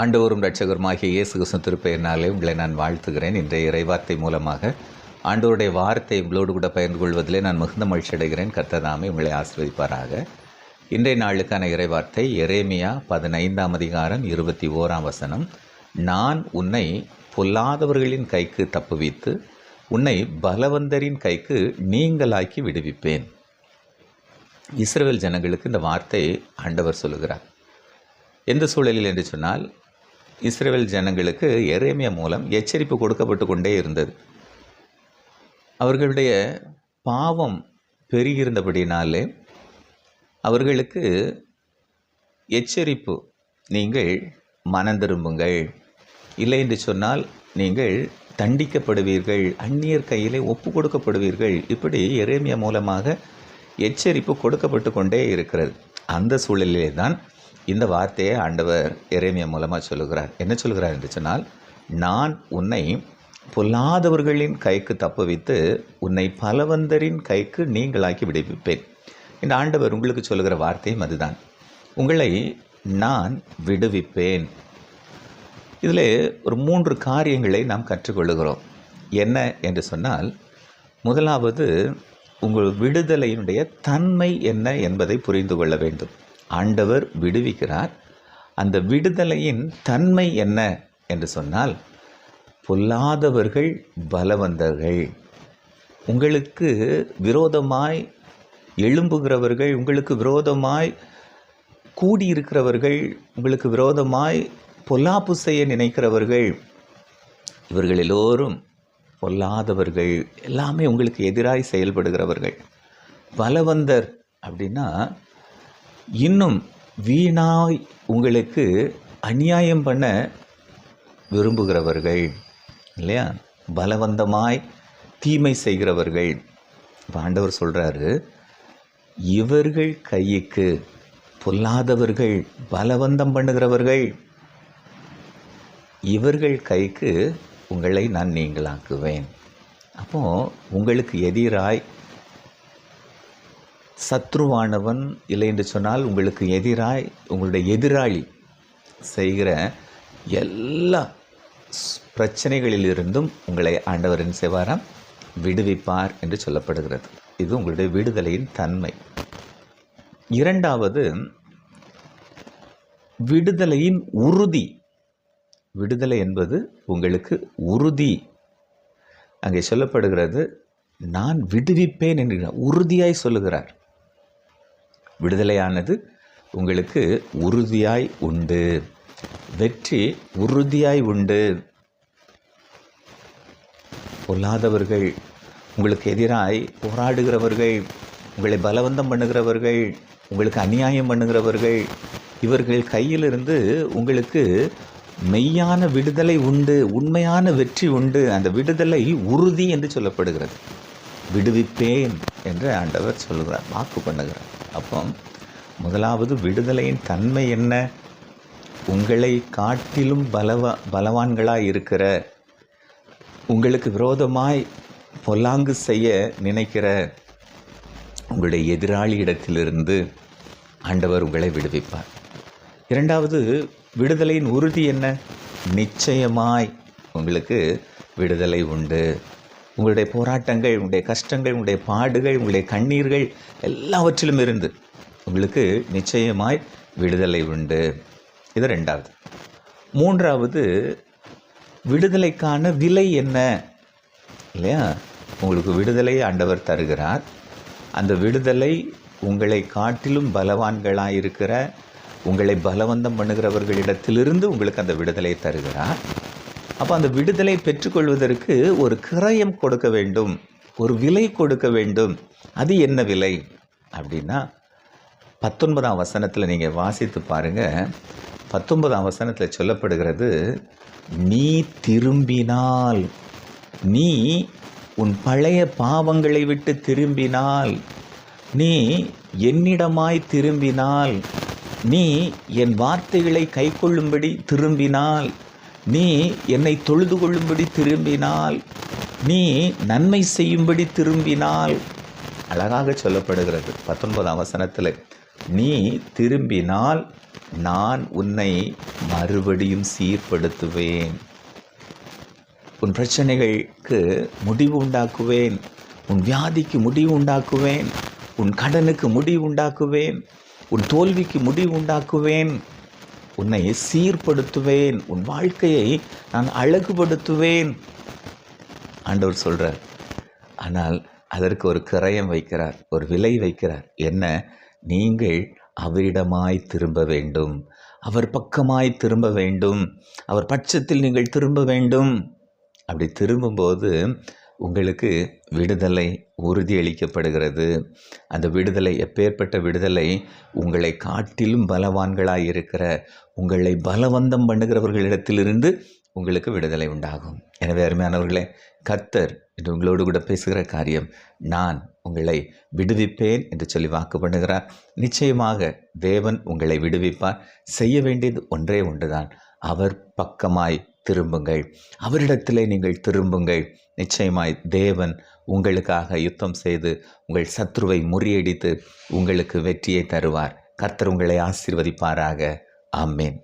ஆண்டவரும் ரட்சகருமாகிய இயேசு கிருஷ்ண திருப்பெயர்னாலே உங்களை நான் வாழ்த்துகிறேன். இன்றைய இறைவார்த்தை மூலமாக ஆண்டவருடைய வார்த்தை உங்களோடு கூட பகிர்ந்து கொள்வதிலே நான் மிகுந்த மகிழ்ச்சி அடைகிறேன். கர்த்ததாமே உங்களை ஆசிர்வதிப்பாராக. இன்றைய நாளுக்கான இறைவார்த்தை எரேமியா பதினைந்தாம் அதிகாரம் இருபத்தி ஓராம் வசனம். நான் உன்னை பொல்லாதவர்களின் கைக்கு தப்புவித்து உன்னை பலவந்தரின் கைக்கு நீங்களாக்கி விடுவிப்பேன். இஸ்ரேல் ஜனங்களுக்கு இந்த வார்த்தை ஆண்டவர் சொல்லுகிறார். எந்த சூழலில் என்று சொன்னால் இஸ்ரேல் ஜனங்களுக்கு எரேமியா மூலம் எச்சரிப்பு கொடுக்கப்பட்டு கொண்டே இருந்தது. அவர்களுடைய பாவம் பெருகியிருந்தபடினாலே அவர்களுக்கு எச்சரிப்பு நீங்கள் மனம் திரும்புங்கள். இல்லை என்று சொன்னால் நீங்கள் தண்டிக்கப்படுவீர்கள் அந்நியர் கையிலே ஒப்பு கொடுக்கப்படுவீர்கள். இப்படி எரேமியா மூலமாக எச்சரிப்பு கொடுக்கப்பட்டு கொண்டே இருக்கிறது. அந்த சூழலிலே தான் இந்த வார்த்தையை ஆண்டவர் எரேமியா மூலமாக சொல்லுகிறார். என்ன சொல்கிறார் என்று சொன்னால் நான் உன்னை பொல்லாதவர்களின் கைக்கு தப்புவித்து உன்னை பலவந்தரின் கைக்கு நீங்களாக்கி விடுவிப்பேன். இந்த ஆண்டவர் உங்களுக்கு சொல்லுகிற வார்த்தையும் அதுதான். உங்களை நான் விடுவிப்பேன். இதில் ஒரு மூன்று காரியங்களை நாம் கற்றுக்கொள்கிறோம். என்ன என்று சொன்னால் முதலாவது உங்கள் விடுதலையினுடைய தன்மை என்ன என்பதை புரிந்து கொள்ள வேண்டும். ஆண்டவர் விடுவிக்கிறார். அந்த விடுதலையின் தன்மை என்ன என்று சொன்னால் பொல்லாதவர்கள் பலவந்தர்கள். உங்களுக்கு விரோதமாய் எழும்புகிறவர்கள் உங்களுக்கு விரோதமாய் கூடியிருக்கிறவர்கள் உங்களுக்கு விரோதமாய் பொல்லாப்பு செய்ய நினைக்கிறவர்கள் இவர்கள் எல்லோரும் பொல்லாதவர்கள். எல்லாமே உங்களுக்கு எதிராய் செயல்படுகிறவர்கள். பலவந்தர் அப்படின்னா இன்னும் வீணாய் உங்களுக்கு அநியாயம் பண்ண விரும்புகிறவர்கள் இல்லையா? பலவந்தமாய் தீமை செய்கிறவர்கள். பாண்டவர் ஆண்டவர் சொல்கிறாரு இவர்கள் கைக்கு பொல்லாதவர்கள் பலவந்தம் பண்ணுகிறவர்கள் இவர்கள் கைக்கு உங்களை நான் நீங்களாக்குவேன். அப்போது உங்களுக்கு எதிராய் சத்ருவானவன் இல்லை என்று சொன்னால் உங்களுக்கு எதிராய் உங்களுடைய எதிராளி செய்கிற எல்லா பிரச்சனைகளிலிருந்தும் உங்களை ஆண்டவரின் செய்வாராம் விடுவிப்பார் என்று சொல்லப்படுகிறது. இது உங்களுடைய விடுதலையின் தன்மை. இரண்டாவது விடுதலையின் உறுதி. விடுதலை என்பது உங்களுக்கு உறுதி. அங்கே சொல்லப்படுகிறது நான் விடுவிப்பேன் என்கிறார் உறுதியாய் சொல்லுகிறார். விடுதலையானது உங்களுக்கு உறுதியாய் உண்டு. வெற்றி உறுதியாய் உண்டு. பொல்லாதவர்கள் உங்களுக்கு எதிராய் போராடுகிறவர்கள் உங்களை பலவந்தம் பண்ணுகிறவர்கள் உங்களுக்கு அநியாயம் பண்ணுகிறவர்கள் இவர்கள் கையிலிருந்து உங்களுக்கு மெய்யான விடுதலை உண்டு உண்மையான வெற்றி உண்டு. அந்த விடுதலை உறுதி என்று சொல்லப்படுகிறது. விடுவிப்பேன். என்று ஆண்டவர் சொல்கிறார் வாக்கு பண்ணுகிறார். அப்போ முதலாவது விடுதலையின் தன்மை என்ன? உங்களை காட்டிலும் பலவா பலவான்களாக இருக்கிற உங்களுக்கு விரோதமாய் பொல்லாங்கு செய்ய நினைக்கிற உங்களுடைய எதிராளி இடத்திலிருந்து ஆண்டவர் உங்களை விடுவிப்பார். இரண்டாவது விடுதலையின் உறுதி என்ன? நிச்சயமாய் உங்களுக்கு விடுதலை உண்டு. உங்களுடைய போராட்டங்கள் உங்களுடைய கஷ்டங்கள் உங்களுடைய பாடுகள் உங்களுடைய கண்ணீர்கள் எல்லாவற்றிலும் இருந்து உங்களுக்கு நிச்சயமாய் விடுதலை உண்டு. இது ரெண்டாவது. மூன்றாவது விடுதலைக்கான விலை என்ன? இல்லையா? உங்களுக்கு விடுதலை ஆண்டவர் தருகிறார். அந்த விடுதலை உங்களை காட்டிலும் பலவான்களாக இருக்கிற உங்களை பலவந்தம் பண்ணுகிறவர்களிடத்திலிருந்து உங்களுக்கு அந்த விடுதலை தருகிறார். அப்போ அந்த விடுதலை பெற்றுக்கொள்வதற்கு ஒரு கிரயம் கொடுக்க வேண்டும் ஒரு விலை கொடுக்க வேண்டும். அது என்ன விலை? அப்படின்னா பத்தொன்பதாம் வசனத்தில் நீங்கள் வாசித்து பாருங்கள் பத்தொன்பதாம் வசனத்தில் சொல்லப்படுகிறது நீ திரும்பினால் நீ உன் பழைய பாவங்களை விட்டு திரும்பினால் நீ என்னிடமாய் திரும்பினால் நீ என் வார்த்தைகளை கைக்கொள்ளும்படி திரும்பினால் நீ என்னை தொழுது கொள்ளும்படி திரும்பினால் நீ நன்மை செய்யும்படி திரும்பினால். அழகாக சொல்லப்படுகிறது பத்தொன்பதாம் வசனத்தில். நீ திரும்பினால் நான் உன்னை மறுபடியும் சீர்படுத்துவேன். உன் பிரச்சனைகளுக்கு முடிவு உண்டாக்குவேன். உன் வியாதிக்கு முடிவு உண்டாக்குவேன். உன் கடனுக்கு முடிவு உண்டாக்குவேன். உன் தோல்விக்கு முடிவு உண்டாக்குவேன். உன்னை சீர்படுத்துவேன் உன் வாழ்க்கையை நான் அழகுபடுத்துவேன். ஆண்டவர் சொல்கிறார் ஆனால் அதற்கு ஒரு கிரயம் வைக்கிறார் ஒரு விலை வைக்கிறார். என்ன? நீங்கள் அவரிடமாய் திரும்ப வேண்டும். அவர் பக்கமாய் திரும்ப வேண்டும். அவர் பட்சத்தில் நீங்கள் திரும்ப வேண்டும். அப்படி திரும்பும்போது உங்களுக்கு விடுதலை உறுதியளிக்கப்படுகிறது. அந்த விடுதலை எப்பேற்பட்ட விடுதலை உங்களை காட்டிலும் பலவான்களாக இருக்கிற உங்களை பலவந்தம் பண்ணுகிறவர்களிடத்திலிருந்து உங்களுக்கு விடுதலை உண்டாகும். எனவே அருமையானவர்களே கத்தர் என்று உங்களோடு கூட பேசுகிற காரியம் நான் உங்களை விடுவிப்பேன் என்று சொல்லி வாக்கு பண்ணுகிறார். நிச்சயமாக தேவன் உங்களை விடுவிப்பார். செய்ய வேண்டியது ஒன்றே ஒன்றுதான். அவர் பக்கமாய் திரும்புங்கள். அவரிடத்திலே நீங்கள் திரும்புங்கள். நிச்சயமாய் தேவன் உங்களுக்காக யுத்தம் செய்து உங்கள் சத்ருவை முறியடித்து உங்களுக்கு வெற்றியை தருவார். கர்த்தர் உங்களை ஆசீர்வதிப்பாராக. ஆமேன்.